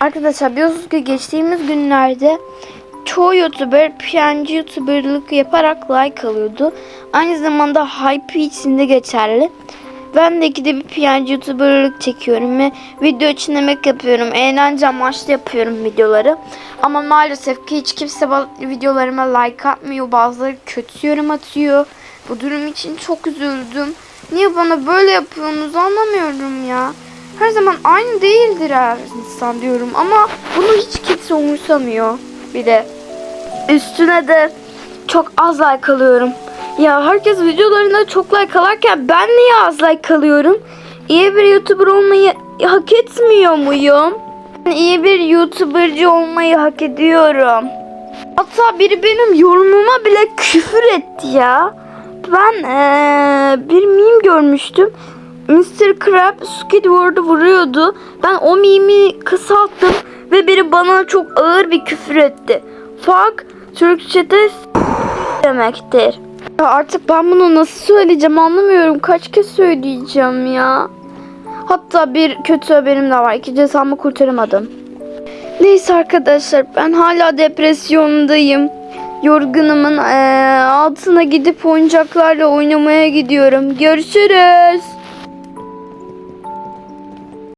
Arkadaşlar biliyorsunuz ki geçtiğimiz günlerde çoğu YouTuber PNG YouTuber'lık yaparak like alıyordu. Aynı zamanda hype için de geçerli. Ben de ikide bir PNG YouTuber'lık çekiyorum ve video için emek yapıyorum. Eğlence amaçlı yapıyorum videoları. Ama maalesef ki hiç kimse videolarıma like atmıyor. Bazıları kötü yorum atıyor. Bu durum için çok üzüldüm. Niye bana böyle yapıyorsunuz anlamıyorum ya. Her zaman aynı değildir her insan diyorum ama bunu hiç kimse umursamıyor bile. Üstüne de çok az like alıyorum. Ya herkes videolarında çok like alarken ben niye az like alıyorum? İyi bir YouTuber olmayı hak etmiyor muyum? Ben iyi bir YouTuber'cı olmayı hak ediyorum. Hatta biri benim yorumuma bile küfür etti ya. Ben eee, bir meme görmüştüm. Mr. Crab Squidward'u vuruyordu. Ben o mimi kısalttım ve biri bana çok ağır bir küfür etti. Fuck Türkçe'de demektir. Ya artık ben bunu nasıl söyleyeceğim anlamıyorum. Kaç kez söyleyeceğim ya. Hatta bir kötü haberim de var. İki cesamı kurtaramadım. Neyse arkadaşlar ben hala depresyondayım. Yorgunumun eee, altına gidip oyuncaklarla oynamaya gidiyorum. Görüşürüz.